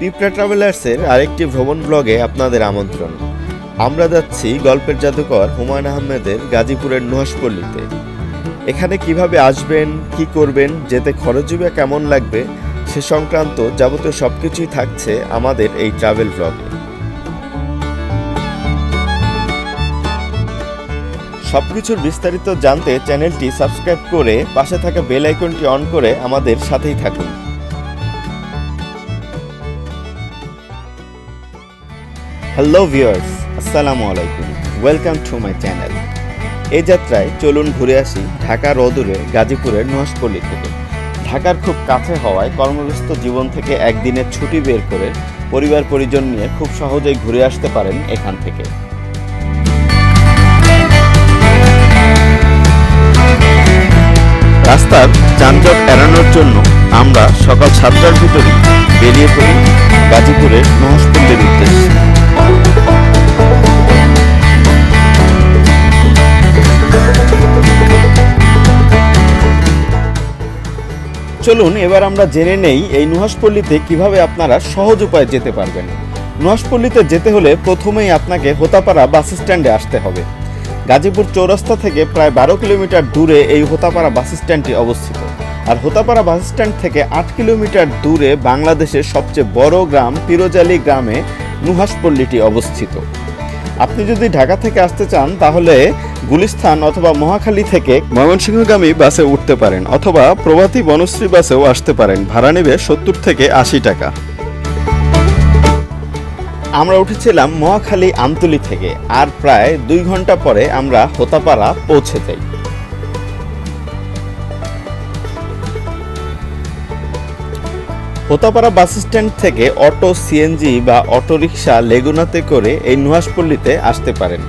পিঁপড়া ট্রাভেলার্সের আরেকটি ভ্রমণ ব্লগে আপনাদের আমন্ত্রণ। আমরা যাচ্ছি গল্পের জাদুকর হুমায়ুন আহমেদের গাজীপুরের নুহাসপল্লীতে এখানে কীভাবে আসবেন, কি করবেন, যেতে খরচ বা কেমন লাগবে, সে সংক্রান্ত যাবতীয় সব কিছুই থাকছে আমাদের এই ট্রাভেল ব্লগে সবকিছুর বিস্তারিত জানতে চ্যানেলটি সাবস্ক্রাইব করে পাশে থাকা বেল আইকনটি অন করে আমাদের সাথেই থাকুন। হ্যালো ভিউয়ার্স আসসালামু আলাইকুম ওয়েলকাম টু মাই চ্যানেল এই যাত্রায় চলুন ঘুরে আসি ঢাকার অদূরে গাজীপুরের নুহাসপল্লী থেকে। ঢাকার খুব কাছে হওয়ায় কর্মব্যস্ত জীবন থেকে একদিনের ছুটি বের করে পরিবার পরিজন নিয়ে খুব সহজেই ঘুরে আসতে পারেন এখান থেকে। রাস্তার যানজট এড়ানোর জন্য আমরা সকাল সাতটার ভিতরেই বেরিয়ে পড়ি চলুন, এবার আমরা জেনে নেই এই নুহাসপল্লীতে কীভাবে আপনারা সহজ উপায়ে যেতে পারবেন। নুহাসপল্লীতে যেতে হলে প্রথমেই আপনাকে হোতাপাড়া বাস স্ট্যান্ডে আসতে হবে। গাজীপুর চৌরাস্তা থেকে প্রায় বারো কিলোমিটার দূরে এই হোতাপাড়া বাস স্ট্যান্ডটি অবস্থিত। আর হোতাপাড়া বাস স্ট্যান্ড থেকে আট কিলোমিটার দূরে বাংলাদেশের সবচেয়ে বড় গ্রাম পিরোজালি গ্রামে নুহাসপল্লীটি অবস্থিত। আপনি যদি ঢাকা থেকে আসতে চান, তাহলে গুলিস্থান অথবা মহাখালী থেকে ময়মনসিংহগামী বাসে উঠতে পারেন অথবা প্রভাতী বনশ্রী বাসেও আসতে পারেন। ভাড়া নেবে সত্তর থেকে আশি টাকা। আমরা উঠেছিলাম মহাখালী আমতলি থেকে। আর প্রায় দুই ঘণ্টা পরে আমরা হোতাপাড়া পৌঁছে যাই। হোতাপাড়া বাস স্ট্যান্ড থেকে অটো, সিএনজি বা অটো রিক্সা লেগুনাতে করে এই নুহাসপল্লীতে আসতে পারেন।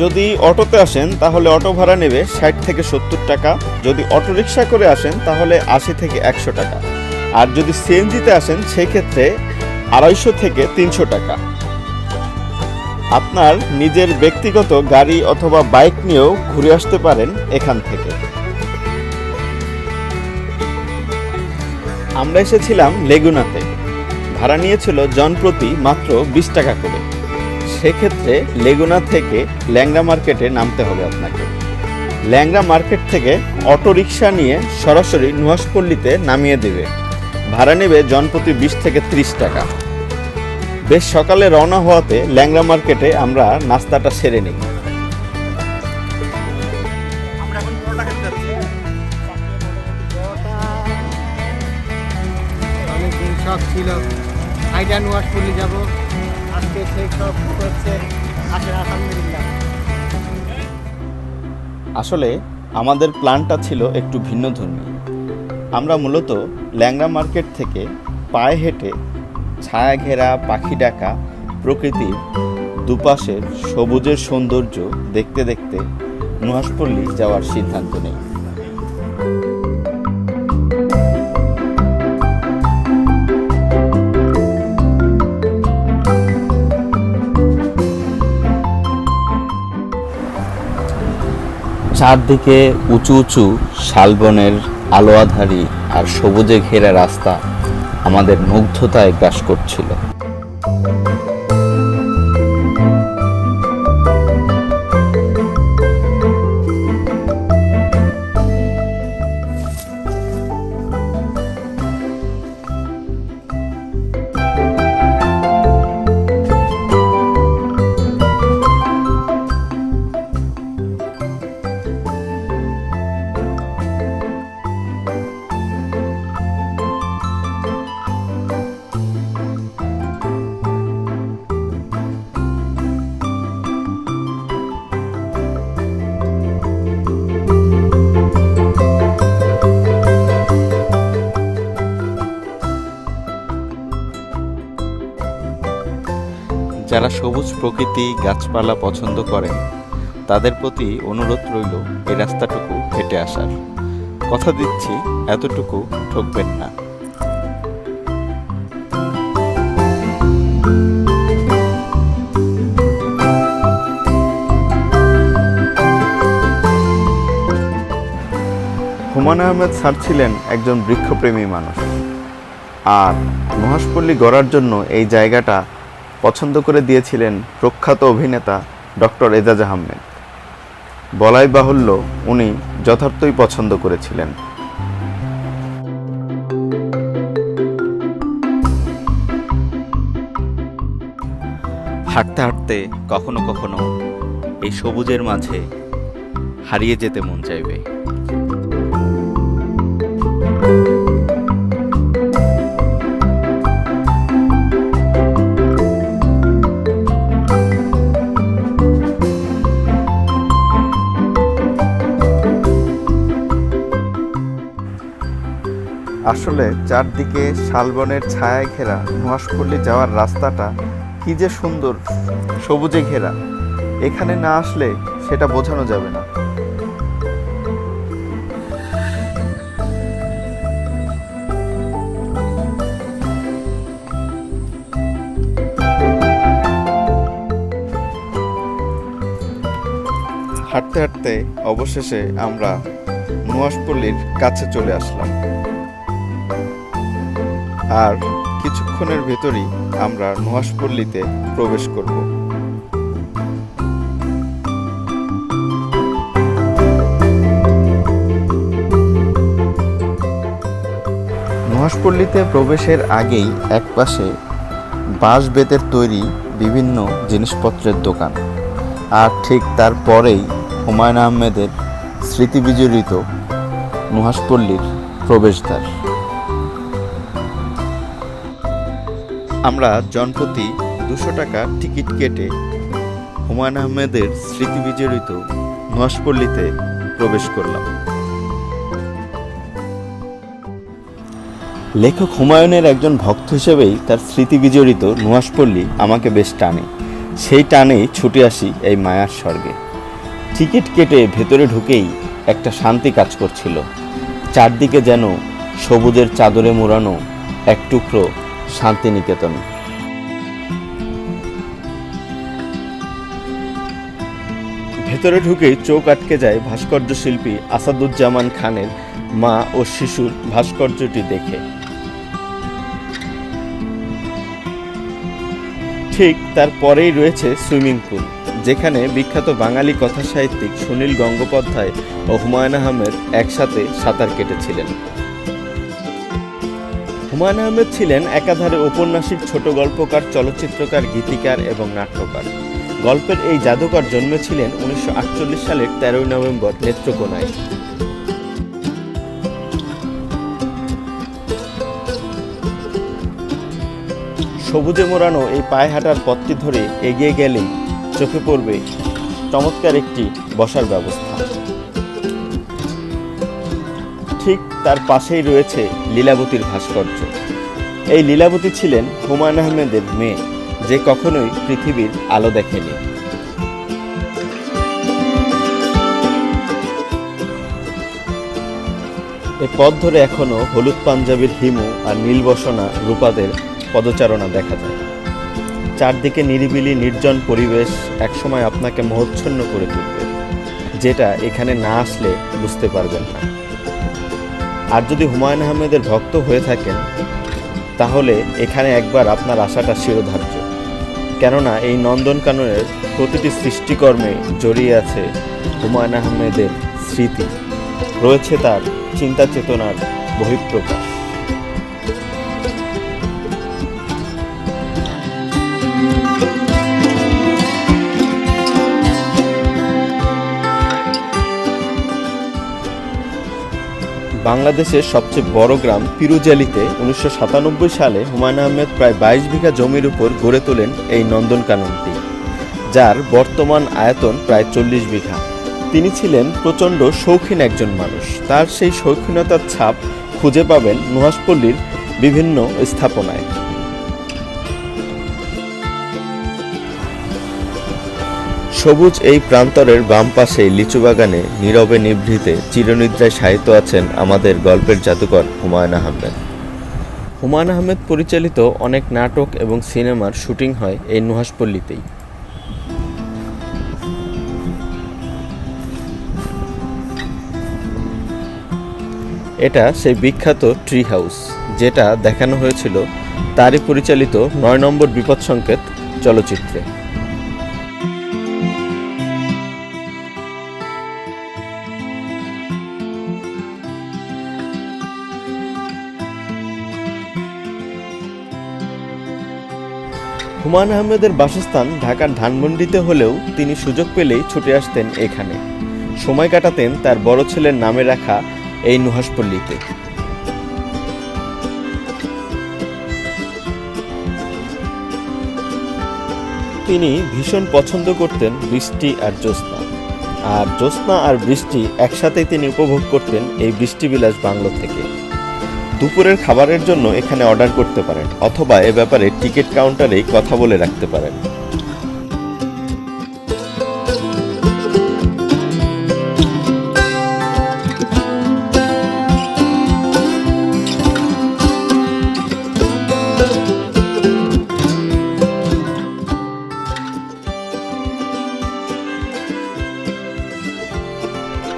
যদি অটোতে আসেন, তাহলে অটো ভাড়া নেবে ষাট থেকে সত্তর টাকা। যদি অটো রিক্সা করে আসেন, তাহলে আশি থেকে একশো টাকা। আর যদি সিএনজিতে আসেন, সেক্ষেত্রে আড়াইশো থেকে তিনশো টাকা। আপনার নিজের ব্যক্তিগত গাড়ি অথবা বাইক নিয়েও ঘুরে আসতে পারেন এখান থেকে। আমরা এসেছিলাম লেগুনাতে। ভাড়া নিয়েছিল জনপ্রতি মাত্র বিশ টাকা করে। সেক্ষেত্রে লেগুনা থেকে ল্যাংড়া মার্কেটে নামতে হবে আপনাকে। ল্যাংড়া মার্কেট থেকে অটো রিক্সা নিয়ে সরাসরি নুহাসপল্লীতে নামিয়ে দেবে। ভাড়া নেবে জনপ্রতি বিশ থেকে ত্রিশ টাকা। বেশ সকালে রওনা হওয়াতে ল্যাংরা মার্কেটে আমরা নাস্তাটা সেরে নিই। যাব। আজকে সেই সব হচ্ছে আসলে আলহামদুলিল্লাহ। আসলে আমাদের প্ল্যানটা ছিল একটু ভিন্ন ভিন্নধর্মী। আমরা মূলত ল্যাংড়া মার্কেট থেকে পায়ে হেঁটে ছায়া ঘেরা পাখি ডাকা প্রকৃতির দুপাশের সবুজের সৌন্দর্য দেখতে দেখতে নুহাসপল্লী যাওয়ার সিদ্ধান্ত নেই। চারদিকে উঁচু উঁচু শালবনের আলো আধারি আর সবুজে ঘেরা রাস্তা আমাদের মুগ্ধতায় গ্রাস করছিল। সবুজ প্রকৃতি গাছপালা পছন্দ করেন, তাদের প্রতি অনুরোধ রইল এ রাস্তাটুকু হেঁটে আসার। কথা দিচ্ছি, এতটুকু ঠকবেন না। হুমায়ুন আহমেদ স্যার ছিলেন একজন বৃক্ষপ্রেমী মানুষ। আর মহাশপল্লী গড়ার জন্য এই জায়গাটা পছন্দ করে দিয়েছিলেন প্রখ্যাত অভিনেতা ডক্টর এজাজ আহমেদ। বলাই বাহুল্য উনি যথার্থই পছন্দ করেছিলেন। হাঁটতে হাঁটতে কখনো কখনো এই সবুজের মাঝে হারিয়ে যেতে মন চাইবে। আসলে চারদিকে শালবনের ছায়ায় ঘেরা মহাশপল্লী যাওয়ার রাস্তাটা কি যে সুন্দর, সবুজে ঘেরা। এখানে না আসলে সেটা বোঝানো যাবে না। হাঁটতে হাঁটতে অবশেষে আমরা নুয়াশপল্লীর কাছে চলে আসলাম। আর কিছুক্ষণের ভেতরই আমরা নুহাসপল্লীতে প্রবেশ করব। নুহাসপল্লীতে প্রবেশের আগেই একপাশে বাঁশ বেতের তৈরি বিভিন্ন জিনিসপত্রের দোকান আর ঠিক তারপরেই হুমায়ুন আহমেদের স্মৃতিবিজড়িত নুহাসপল্লীর প্রবেশদ্বার। জনপ্রতি দুশো টাকা টিকিট কেটে হুমায়ুন আহমেদের স্মৃতি বিজড়িত নুহাসপল্লীতে প্রবেশ করলাম। লেখক হুমায়ুনের একজন ভক্ত হিসেবেই তার স্মৃতি বিজড়িত নুহাসপল্লী আমাকে বেশ টানে। সেই টানেই ছুটে আসি এই মায়ার স্বর্গে। টিকিট কেটে ভেতরে ঢুকেই একটা শান্তি কাজ করছিল। চারদিকে যেন সবুজের চাদরে মোড়ানো এক টুকরো শান্তিনিকেতন। ভেতরে ঢুকেই চোখ আটকে যায় ভাস্কর্য শিল্পী আসাদুজ্জামান খানের মা ও শিশুর ভাস্কর্যটি দেখে। ঠিক তার পরেই রয়েছে সুইমিং পুল, যেখানে বিখ্যাত বাঙালি কথা সাহিত্যিক সুনীল গঙ্গোপাধ্যায় ও হুমায়ুন আহমেদ একসাথে সাঁতার কেটেছিলেন। হুমায়ুন আহমেদ ছিলেন একাধারে ঔপন্যাসিক ছোট গল্পকার, চলচ্চিত্রকার, গীতিকার এবং নাট্যকার। গল্পের এই জাদুকর জন্মেছিলেন উনিশশো আটচল্লিশ সালের তেরোই নভেম্বর নেত্রকোনায়। সবুজে মোড়ানো এই পায়ে হাঁটার পথটি ধরে এগিয়ে গেলেই চোখে পড়বে চমৎকার একটি বসার ব্যবস্থা। ঠিক তার পাশেই রয়েছে লীলাবতীর ভাস্কর্য। এই লীলাবতী ছিলেন হুমায়ুন আহমেদের মেয়ে, যে কখনোই পৃথিবীর আলো দেখেনি। এ পথ ধরে এখনও হলুদ পাঞ্জাবির হিমু আর নীলবসনা রূপাদের পদচারণা দেখা যায়। চারদিকে নিরিবিলি নির্জন পরিবেশ একসময় আপনাকে মোহচ্ছন্ন করে তুলবে, যেটা এখানে না আসলে বুঝতে পারবেন না। আর যদি হুমায়ুন আহমেদের ভক্ত হয়ে থাকেন, তাহলে এখানে একবার আপনার আশাটা শিরোধার্য। কেননা এই নন্দনকাননের প্রতিটি সৃষ্টিকর্মে জড়িয়ে আছে হুমায়ুন আহমেদের স্মৃতি। রয়েছে তার চিন্তা চেতনার বহিঃপ্রকাশ। বাংলাদেশের সবচেয়ে বড় গ্রাম পিরুজালিতে উনিশশো সাতানব্বই সালে হুমায়ুন আহমেদ প্রায় বাইশ বিঘা জমির উপর গড়ে তোলেন এই নন্দনকাননটি, যার বর্তমান আয়তন প্রায় চল্লিশ বিঘা। তিনি ছিলেন প্রচণ্ড শৌখিন একজন মানুষ। তার সেই শৌখিনতার ছাপ খুঁজে পাবেন নুহাসপল্লীর বিভিন্ন স্থাপনায়। সবুজ এই প্রান্তরের বাম পাশে লিচু বাগানে নীরবে নিভৃতে চিরনিদ্রায় সাহিত্য আছেন আমাদের গল্পের জাদুকর হুমায়ুন আহমেদ। হুমায়ুন আহমেদ পরিচালিত অনেক নাটক এবং সিনেমার শুটিং হয় এই নুহাসপল্লীতেই এটা সেই বিখ্যাত ট্রি হাউস, যেটা দেখানো হয়েছিল তারই পরিচালিত নয় নম্বর বিপদ সংকেত চলচ্চিত্রে। হুমায়ুন আহমেদের বাসস্থান ঢাকার ধানমন্ডিতে হলেও তিনি সুযোগ পেলেই ছুটে আসতেন এখানে। সময় কাটাতেন তার বড় ছেলের নামে রাখা এই নুহাসপল্লীতে তিনি ভীষণ পছন্দ করতেন বৃষ্টি আর জ্যোৎস্না। আর জ্যোৎস্না আর বৃষ্টি একসাথেই তিনি উপভোগ করতেন এই বৃষ্টিবিলাস বাংলো থেকে। দুপুরের খাবারের জন্য এখানে অর্ডার করতে পারেন, অথবা এ ব্যাপারে টিকিট কাউন্টারেই কথা বলে রাখতে পারেন।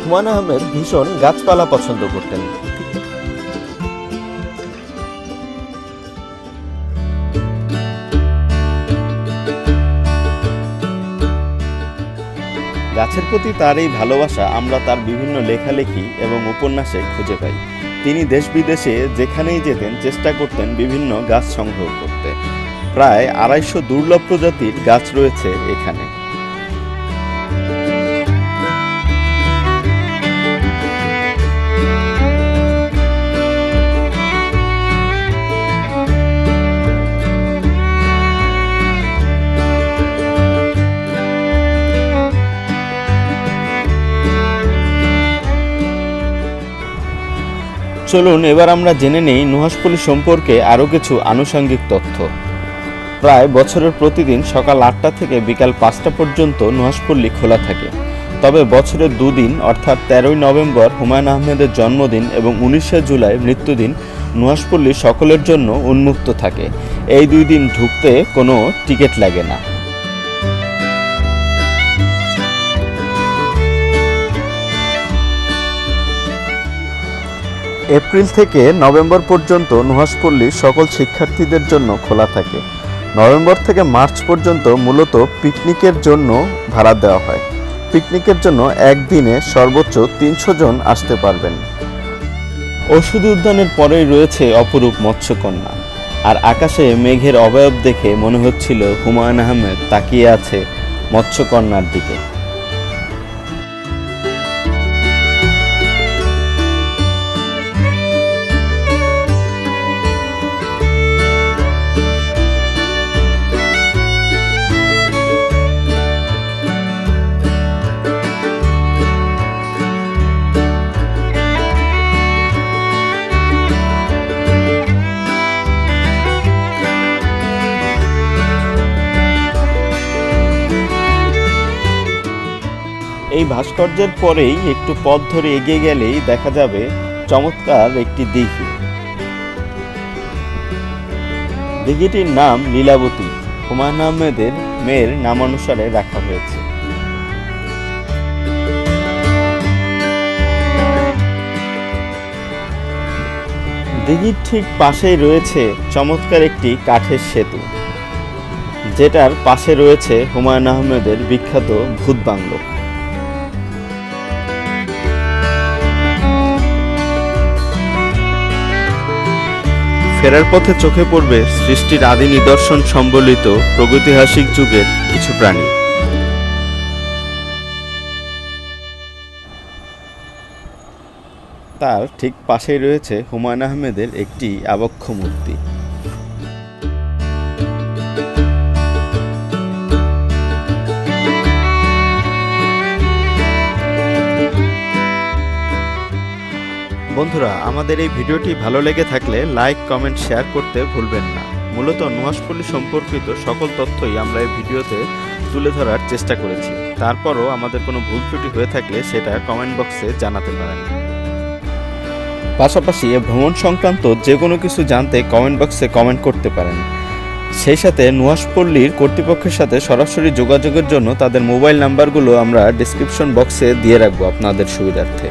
হুমায়ুন আহমেদ ভীষণ গাছপালা পছন্দ করতেন। গাছের প্রতি তার এই ভালোবাসা আমরা তার বিভিন্ন লেখালেখি এবং উপন্যাসে খুঁজে পাই। তিনি দেশ বিদেশে যেখানেই যেতেন চেষ্টা করতেন বিভিন্ন গাছ সংগ্রহ করতে। প্রায় আড়াইশো দুর্লভ প্রজাতির গাছ রয়েছে এখানে। চলুন, এবার আমরা জেনে নেই নুহাসপল্লী সম্পর্কে আরও কিছু আনুষঙ্গিক তথ্য। প্রায় বছরের প্রতিদিন সকাল আটটা থেকে বিকাল পাঁচটা পর্যন্ত নুহাসপল্লী খোলা থাকে। তবে বছরের দুদিন, অর্থাৎ তেরোই নভেম্বর, হুমায়ুন আহমেদের জন্মদিন এবং উনিশে জুলাই মৃত্যুদিন নুহাসপল্লী সকলের জন্য উন্মুক্ত থাকে। এই দুই দিন ঢুকতে কোনো টিকিট লাগে না। এপ্রিল থেকে নভেম্বর পর্যন্ত নুহাসপল্লী সকল শিক্ষার্থীদের জন্য খোলা থাকে। নভেম্বর থেকে মার্চ পর্যন্ত মূলত পিকনিকের জন্য ভাড়া দেওয়া হয়। পিকনিকের জন্য একদিনে সর্বোচ্চ তিনশো জন আসতে পারবেন। ওষুধ উদ্যানের পরেই রয়েছে অপরূপ মৎস্যকন্যা। আর আকাশে মেঘের অবয়ব দেখে মনে হচ্ছিল হুমায়ুন আহমেদ তাকিয়ে আছে মৎস্যকন্যার দিকে। এই ভাস্কর্যের পরেই একটু পথ ধরে এগিয়ে গেলেই দেখা যাবে চমৎকার একটি দিঘি। দিঘিটির নাম লীলাবতী। হুমায়ুন আহমেদের মেয়ের নামানুসারে রাখা হয়েছে। দিঘির ঠিক পাশেই রয়েছে চমৎকার একটি কাঠের সেতু। যেটার পাশে রয়েছে হুমায়ুন আহমেদের বিখ্যাত ভূত বাংলো ফেরার পথে চোখে পড়বে সৃষ্টির আদি নিদর্শন সম্বলিত প্রগতিহাসিক যুগের কিছু প্রাণী। তার ঠিক পাশেই রয়েছে হুমায়ুন আহমেদের একটি আবক্ষ মূর্তি। বন্ধুরা, আমাদের এই ভিডিওটি ভালো লেগে থাকলে লাইক, কমেন্ট, শেয়ার করতে ভুলবেন না। মূলত নুহাসপল্লী সম্পর্কিত সকল তথ্যই আমরা এই ভিডিওতে তুলে ধরার চেষ্টা করেছি। তারপরও আমাদের কোনো ভুল ত্রুটি হয়ে থাকলে সেটা কমেন্ট বক্সে জানাতে পারেন। পাশাপাশি এ ভ্রমণ সংক্রান্ত যে কোনো কিছু জানতে কমেন্ট বক্সে কমেন্ট করতে পারেন। সেই সাথে নুহাসপল্লীর কর্তৃপক্ষের সাথে সরাসরি যোগাযোগের জন্য তাদের মোবাইল নাম্বারগুলো আমরা ডিসক্রিপশন বক্সে দিয়ে রাখব আপনাদের সুবিধার্থে।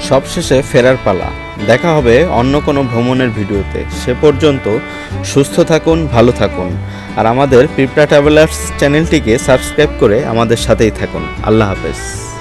সবশেষে ফেরার পালা। দেখা হবে অন্য কোনো ভ্রমণের ভিডিওতে। সে পর্যন্ত সুস্থ থাকুন, ভালো থাকুন। আর আমাদের পিপড়া ট্রাভেলার্স চ্যানেলটিকে সাবস্ক্রাইব করে আমাদের সাথেই থাকুন। আল্লাহ হাফেজ।